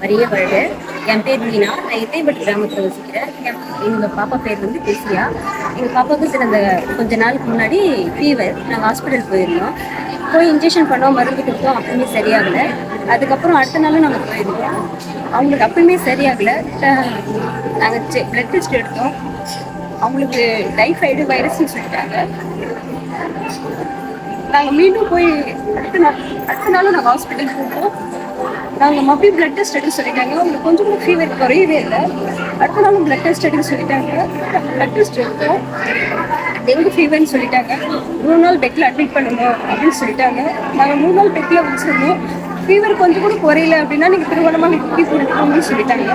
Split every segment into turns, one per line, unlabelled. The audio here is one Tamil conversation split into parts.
வரிய வருடு என் பேர் மீனா. நான் இத்தைப்பட்டு கிராமத்தில் வசிக்கிறேன். எங்கள் பாப்பா பேர் வந்து பெசியா. எங்கள் பாப்பாவுக்கு சில கொஞ்ச நாளுக்கு முன்னாடி ஃபீவர் நாங்கள் ஹாஸ்பிட்டல் போயிருந்தோம். போய் இன்ஜெக்ஷன் பண்ணோம். மருந்து கொடுத்தோம். அப்பவுமே சரியாகலை. அதுக்கப்புறம் அடுத்த நாளும் நாங்கள் போயிருந்தோம். அவங்களுக்கு அப்பயுமே சரியாகலை. நாங்கள் செ பிளட் டெஸ்ட் எடுத்தோம். அவங்களுக்கு டைஃபாய்டு வைரஸ்னு சொல்லிட்டாங்க. நாங்கள் மீண்டும் போய் அடுத்த நாள் அடுத்த நாளும் நாங்கள் ஹாஸ்பிட்டல் போவோம் நாங்கள் மறுபடியும் பிளட் டெஸ்ட் எடுக்க சொல்லிட்டாங்க. அவங்களுக்கு கொஞ்சம் கூட ஃபீவர் குறையவே இல்லை. அடுத்த நாள் பிளட் டெஸ்ட் எடுக்க சொல்லிட்டாங்க. பிளட் டெஸ்ட் எடுத்தோம். டெங்கு ஃபீவர்னு சொல்லிட்டாங்க. மூணு நாள் பெட்டில் அட்மிட் பண்ணணும் அப்படின்னு சொல்லிட்டாங்க. நாங்கள் மூணு நாள் பெட்டில் வச்சுருந்தோம். ஃபீவர் கொஞ்சம் கூட குறையல அப்படின்னா நீங்கள் திருமணமாக நீங்கள் குட்டி கொடுக்கணும்னு சொல்லிட்டாங்க.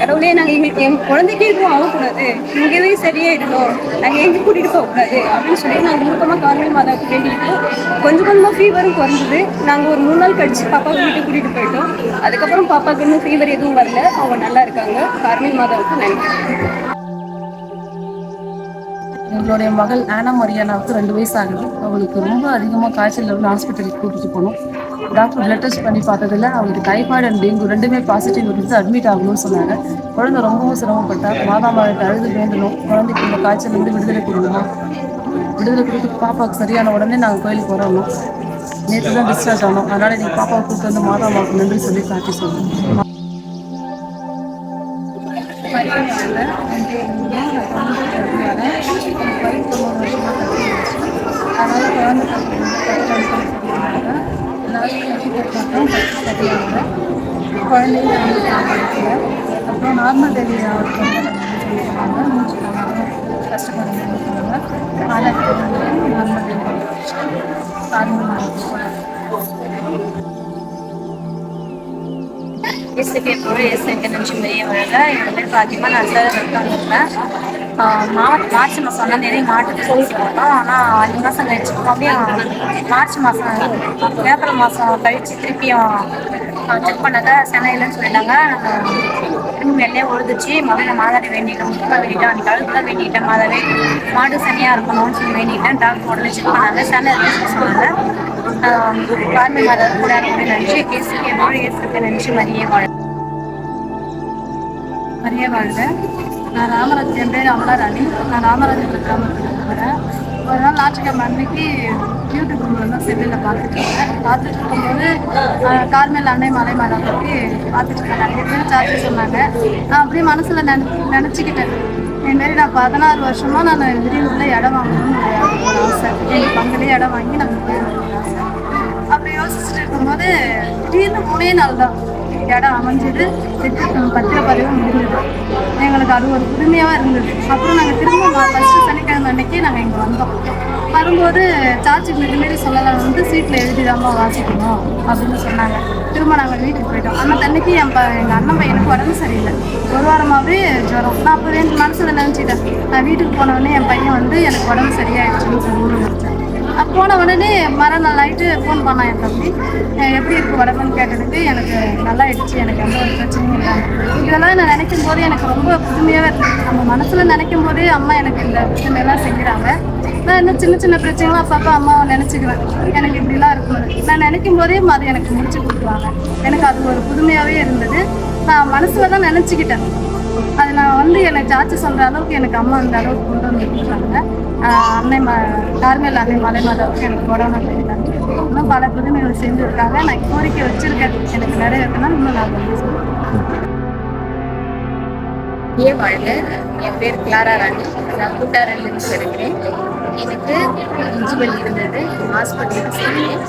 கடவுளே நாங்கள் எங்களுக்கு என் குழந்தைக்கே எதுவும் ஆகக்கூடாது. இங்கேயே இருக்கோம் நாங்கள் எங்கே கூட்டிகிட்டு போகக்கூடாது அப்படின்னு சொல்லி நாங்கள் முழுக்கமாக காரணம் மாதாவுக்கு வேண்டிக்கிட்டோம் கொஞ்சம் கொஞ்சமாக ஃபீவரும் குறைஞ்சது. நாங்கள் ஒரு மூணு நாள் கழிச்சு பாப்பா வீட்டுக்கு கூட்டிகிட்டு போயிட்டோம். அதுக்கப்புறம் பாப்பாவுக்கு இன்னும் ஃபீவர் எதுவும் வரல. அவங்க நல்லா இருக்காங்க. கார்மல் மாதாவுக்கு நன்றி.
எங்களுடைய மகள் ஆனா மரியானாவுக்கு ரெண்டு வயசு ஆகுது. அவளுக்கு ரொம்ப அதிகமாக காய்ச்சல் லெவலில் ஹாஸ்பிட்டலுக்கு கூட்டிட்டு போனோம். டாக்டர் பிளட் டெஸ்ட் பண்ணி பார்த்ததுல அவருக்கு டைஃபாய்டு அண்ட் டெங்கு ரெண்டுமே பாசிட்டிவ் இருந்து அட்மிட் ஆகணும்னு சொன்னாங்க. குழந்தை ரொம்பவும் சிரமப்பட்டா மாதா மாதத்தை அழுது வேண்டணும் குழந்தைக்கு இந்த காய்ச்சல் வந்து விடுதலை கொடுக்கணும்? விடுதலை கொடுத்து பாப்பாவுக்கு சரியான உடனே நாங்கள் கோயிலுக்கு வரணும் நேற்று தான் டிஸ்சார்ஜ் ஆனோம். அதனால் நீங்கள் பாப்பாவை கூப்பிட்டு வந்து மாதா மாவுக்கு நன்றி சொல்லி காட்டி சொல்லணும் குழந்தைங்க அப்புறம் நார்மல் டெலிவரி அவருக்கு சொல்லியிருக்காங்க மூச்சு கஷ்டப்படுறாங்க நார்மல் டெலிவரி நார்மல்
இயேசுக்கு போய் இயேசுக்கு நினச்சி பெரிய வழியில் என்னோட பேர் நான் இருக்காங்க மாவட்ட மார்ச் மாதம் ஒன்றாம் தேதி மாட்டுக்கு சொல்லி போனோம் ஆனால் அஞ்சு மாதம் கழிச்சு மறுபடியும் மார்ச் மாதம் ஏப்ரல் மாதம் கழிச்சு திருப்பியும் செக் பண்ணாங்க சென்னையிலன்னு இல்லைன்னு சொல்லிட்டாங்க. திரும்பி எல்லையே உழுதுச்சு. முதல்ல மாதாவை வேண்டிட்டோம். முக்கியமாக வேண்டிட்டேன் அன்றைக்கி கழுத்துல வேண்டிட்டேன். மாதாவே மாடு சனியாக இருக்கணும்னு சொல்லி வேண்டிட்டேன். டாக்டர் உடனே செக் பண்ணாங்க. சென்னை இருக்குன்னு சொன்னாங்க. பார்மை மாதா கூட அப்படின்னு நினச்சி கேசுக்கு என்னோட இயேசுக்கு நினச்சி மரியே வாழ
மரிய வாழ்க. நான் ராமராஜ் என் பேர் அமலாராணி நான் ராமராஜ் கிராமத்தில் இருக்கிறேன் ஒரு நாள் ஞாயிற்றுக்கிழமை அன்னைக்கு யூடியூப் வந்து செல்லில் பார்த்துட்டு இருந்தேன் பார்த்துட்டு இருக்கும்போது கார்மேல் அன்னை மலை மலை பற்றி பார்த்துட்டு இருக்கேன் நிறைய பேர் சார்ஜ் சொன்னாங்க. நான் அப்படியே மனசில் நினை நினச்சிக்கிட்டேன். இதுமாரி நான் பதினாறு வருஷமாக நான் திடீர்னு இடம் வாங்கணும்னு ஒரு ஆசை. எங்கள் பங்குலேயே இடம் வாங்கி நாங்கள் ஆசை. அப்படி யோசிச்சுட்டு இருக்கும்போது திடீர்னு மூணே நாள் தான் இடம் அமைஞ்சது. திட்டம் பத்திரப்பதிவு முடிஞ்சது. எங்களுக்கு அது ஒரு புதுமையாக இருந்தது. அப்புறம் நாங்கள் திரும்ப ஃபஸ்ட்டு சனிக்கிழமை அன்னைக்கு நாங்கள் இங்கே வந்தோம். வரும்போது சார்ஜுக்கு இதுமாரி சொல்லலாம் வந்து சீட்டில் எழுதிதாம்மா வாசிக்கணும் அப்படின்னு சொன்னாங்க. திரும்ப நாங்கள் வீட்டுக்கு போயிட்டோம். அந்த தண்ணிக்கு என் ப எங்கள் அண்ணன் பையனுக்கு உடம்பு சரியில்லை. ஒரு வாரமாகவே ஜுரம். நான் அப்போ ரெண்டு மனசில் நினச்சிட்டேன். நான் வீட்டுக்கு போனவொடனே என் பையன் வந்து எனக்கு உடம்பு சரியாயிடுச்சுன்னு சொல்லி நினச்சேன் போன உடனே மறுநாள் நைட்டு ஃபோன் பண்ணான் என் தம்பி. எப்படி இருக்கு உடம்புன்னு கேட்டதுக்கு எனக்கு நல்லா ஆயிடுச்சு எனக்கு எந்த ஒரு பிரச்சனையும் இல்லை. இதெல்லாம் நான் நினைக்கும் போது எனக்கு ரொம்ப புதுமையாகவே இருந்தது. நம்ம மனசில் நினைக்கும் போதே அம்மா எனக்கு இந்த புதுமையெல்லாம் செஞ்சுறாங்க நான் இன்னும் சின்ன சின்ன பிரச்சனைலாம் அப்பப்போ அம்மாவை நினச்சிக்குவேன். எனக்கு இப்படிலாம் இருக்கும் நான் நினைக்கும் போதே அது எனக்கு முடிச்சு கொடுத்துருவாங்க. எனக்கு அது ஒரு புதுமையாகவே இருந்தது. நான் மனசில் தான் நினச்சிக்கிட்டேன். அது நான் வந்து எனக்கு சாட்சி சொல்கிற அளவுக்கு எனக்கு அம்மா அந்த அளவுக்கு கொண்டு வந்து ஆஹ் அன்னை ம கார்மேல் அன்னை மலை மாதாவுக்கு எனக்கு கொரோனா போயிருக்காங்க இன்னும் பல புதுமைகள் செஞ்சுருக்காங்க. நான் கோரிக்கை வச்சுருக்கேன். எனக்கு நிறைவேற்றினா இன்னும் நான் வந்து சொல்லுவேன்
வாழ்க? என் பேர் கிளாரா ராணி. நான் கூட்டாரிலிருந்து இருக்கிறேன் எனக்கு இஞ்சிவல் இருந்தது. ஹாஸ்பிட்டலுக்கு சென்றேன்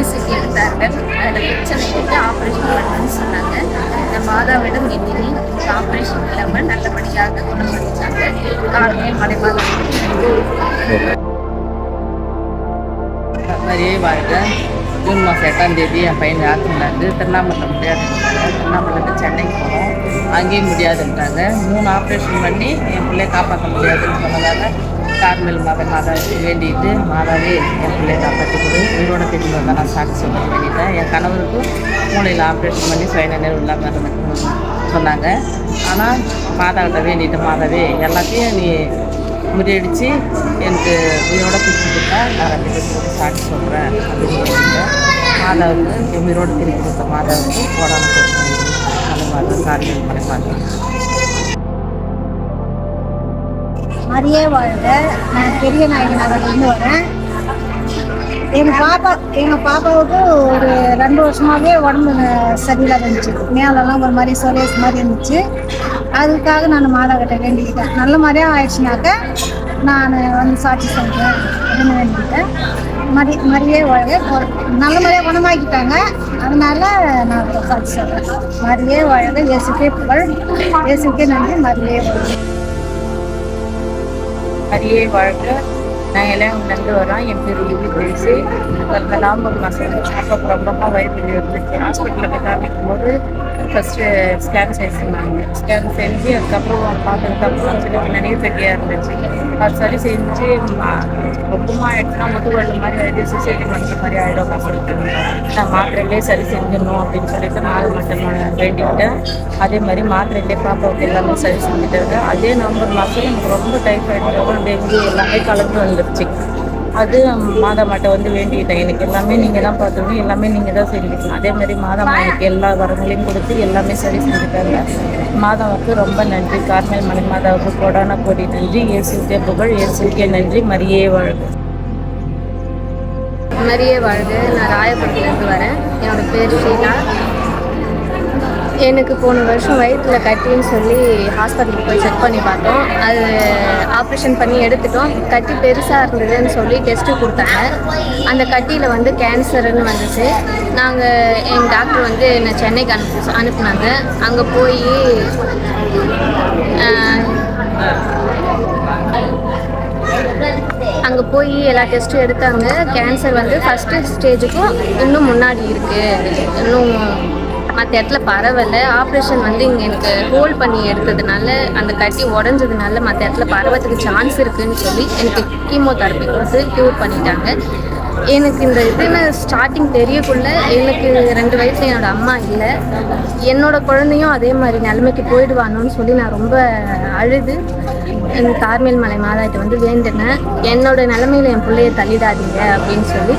இசிஜி எடுத்தார்கள் அதில் பிரச்சனை இருக்கு. ஆப்ரேஷன் பண்ணணும்னு சொன்னாங்க. இந்த மாதாவிடம் இன்னி ஆப்ரேஷன் இல்லாமல் நல்லபடியாக குணப்படுத்தாங்க காரணம் மலை மாதம்
மரியே வாழ்க. ஜூன் மாதம் எட்டாம் தேதி என் பையன் ஆக்சிடென்ட் திருவண்ணாமலை முடியாது திருவண்ணாமலேருந்து சென்னைக்கு போனோம். அங்கேயும் முடியாதுன்றாங்க மூணு ஆப்ரேஷன் பண்ணி என் பிள்ளைய காப்பாற்ற முடியாதுன்னு சொன்னதால் கார்மல் மகன் மாதா வேண்டிட்டு மாதாவே என் பிள்ளைய காப்பாற்றி கொடு. உயிரோட திரும்பி வந்தால் நான் சாட்சி சொல்ல வேண்டிட்டேன். என் கணவருக்கும் மூளையில் ஆப்ரேஷன் பண்ணி சுய நினைவு இல்லாமல் இருந்துக்கணும்னு சொன்னாங்க. ஆனால் மாதாவிட்ட வேண்டிட்டு மாதாவே எல்லாத்தையும் நீ முறியடிச்சு எனக்கு உயிரோட பிரித்து கொடுத்தா நான் ரெண்டு பேருக்கு சாட்சி சொல்கிறேன் அப்படின்னு சொல்லிட்டு மாதாவுக்கு என் உயிரோட திருப்பி கொடுத்த மாதாவுக்கு உடம்பு கொடுத்தேன் மாதா கார்மேல்
வாழ்க. நான் பெரிய நாயகன் நகர்லேருந்து வரேன். எங்கள் பாப்பா எங்கள் பாப்பாவுக்கு ஒரு ரெண்டு வருஷமாகவே உடம்பு சரியில்லாத இருந்துச்சு. மேலெல்லாம் ஒரு மாதிரி சொலேஸ் மாதிரி இருந்துச்சு. அதுக்காக நான் மாதா கிட்ட வேண்டிக்கிட்டேன். நல்ல மாதிரியாக ஆயிடுச்சுனாக்க நான் வந்து சாட்சி சொல்கிறேன் அப்படின்னு வேண்டிக்கிட்டேன். மரி மாதிரியே வாழ்க நல்ல மாதிரியாக குணமாக்கிட்டாங்க. அதனால நான் பார்த்து சாட்சி சொல்கிறேன் மாதிரியே வாழ்க இயேசுக்கே புகழ். இயேசுக்கே நன்றி மாதிரியே வாழ்க
அரியே வாழ்க. நான் இளையங்கலேருந்து வரோம் என் பேர் லிவி பேசி கடந்த நவம்பர் மாதம் அப்போ ரொம்ப ரொம்ப இருந்துச்சு ஹாஸ்பிட்டலுக்கு காமிக்கும் போது ஃபஸ்ட்டு ஸ்கேன் செய்தாங்க ஸ்கேன் செஞ்சு அதுக்கப்புறம் பார்த்ததுக்கப்புறம் சொல்லி நிறைய பெட்டியாக இருந்துச்சு அது சரி செஞ்சு ரொம்பமாக எடுத்துனா ஆயிடுச்சுன்னா முதுகுவல் மாதிரி ஆயிடுச்சு சுசைட்டி பண்ணுற மாதிரி ஆகிடும் அப்படின்னு நான் மாத்திரையிலே சரி செஞ்சிடணும் அப்படின்னு சொல்லிட்டு நாலு மட்டும் வேண்டிக்கிட்டேன் அதே மாதிரி மாத்திரையிலே பாப்பாவுக்கு எல்லாமே சரி செஞ்சுட்டாங்க அதே நவம்பர் மாதம் எனக்கு ரொம்ப டைஃபாய்டு டெங்கு எல்லாமே கலந்து வந்துருச்சு அது மாதா மாட்டை வந்து வேண்டிக்கிட்டேன். எனக்கு எல்லாமே நீங்கள் தான் பார்த்துக்கணும். எல்லாமே நீங்கள் தான் செஞ்சுக்கணும். அதே மாதிரி மாதா எனக்கு எல்லா வரங்களையும் கொடுத்து எல்லாமே சரி செஞ்சுட்டாங்க. மாதாவுக்கு ரொம்ப நன்றி. கார்மேல் மணி மாதாவுக்கு கொடான கோடி நன்றி. இயேசுக்கே புகழ். இயேசுக்கே நன்றி. மரியே வாழ்க.
மரியே வாழ்க. நான் ராயபுரத்துலேருந்து வரேன். என்னோட பேர் ஷீலா. எனக்கு போன வருஷம் வயிற்றில் கட்டின்னு சொல்லி ஹாஸ்பிட்டலுக்கு போய் செக் பண்ணி பார்த்தோம். அது ஆப்ரேஷன் பண்ணி எடுத்துட்டோம். கட்டி பெருசாக இருந்ததுன்னு சொல்லி டெஸ்ட்டு கொடுத்தாங்க. அந்த கட்டியில் வந்து கேன்சர்னு வந்துச்சு. நாங்கள் எங்கள் டாக்டர் வந்து என்னை சென்னைக்கு அனுப்பி அனுப்புனாங்க. அங்கே போய் அங்கே போய் எல்லா டெஸ்ட்டும் எடுத்தாங்க. கேன்சர் வந்து ஃபஸ்ட்டு ஸ்டேஜுக்கும் இன்னும் முன்னாடி இருக்குது இன்னும் மற்ற இடத்துல பரவலை. ஆப்ரேஷன் வந்து இங்கே எனக்கு ஹோல்ட் பண்ணி எடுத்ததுனால அந்த கட்டி உடஞ்சதுனால மற்ற இடத்துல பரவத்துக்கு சான்ஸ் இருக்குதுன்னு சொல்லி எனக்கு கீமோதெரப்பி கொடுத்து க்யூர் பண்ணிட்டாங்க. எனக்கு இந்த இதுன்னு ஸ்டார்டிங் தெரியக்குள்ள எனக்கு ரெண்டு வயசுல என்னோட அம்மா இல்லை. என்னோட குழந்தையும் அதே மாதிரி நிலைமைக்கு போயிடுவானோன்னு சொல்லி நான் ரொம்ப அழுது. இந்த கார்மேல் மலை மாதாட்ட வந்து வேண்டினேன். என்னோட நிலைமையில என் பிள்ளைய தள்ளிடாதீங்க அப்படின்னு சொல்லி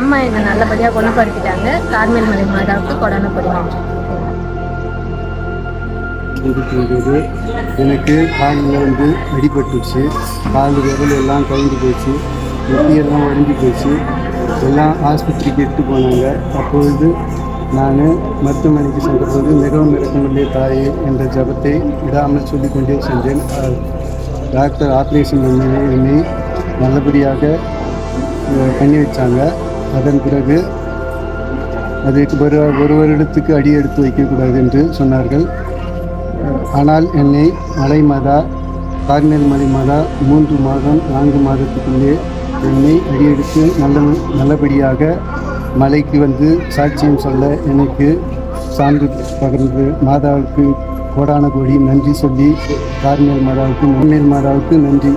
அம்மா என்னை நல்லபடியாக குணப்படுத்திட்டாங்க. கார்மேல் மலை மாதாவுக்கு கொடான நன்றி
எனக்கு காலில் வந்து அடிபட்டுச்சு கால் விரல் எல்லாம் கவுந்து போச்சு முட்டியெல்லாம் உடஞ்சி போச்சு. எல்லாம் ஆஸ்பத்திரிக்கு எடுத்து போனாங்க. அப்பொழுது நான் மருத்துவமனைக்கு சென்றபோது மிகவும் இறக்கமுள்ள தாயே என்ற ஜபத்தை விடாமல் சொல்லிக்கொண்டே சென்றேன். டாக்டர் ஆப்ரேஷன் பண்ணி என்னை நல்லபடியாக பண்ணி வச்சாங்க. அதன் பிறகு அதுக்கு ஒரு ஒரு வருடத்துக்கு அடி எடுத்து வைக்கக்கூடாது என்று சொன்னார்கள். ஆனால் என்னை மலை மாதா கார்மேல் மலை மாதா மூன்று மாதம் நான்கு மாதத்துக்குள்ளே என்னை அடியெடுத்து நல்ல நல்லபடியாக மலைக்கு வந்து சாட்சியம் சொல்ல எனக்கு சான்று பகிர்ந்து மாதாவுக்கு கோடான கோடி நன்றி சொல்லி கார்மேல் மாதாவுக்கு முன்னேல் மாதாவுக்கு நன்றி.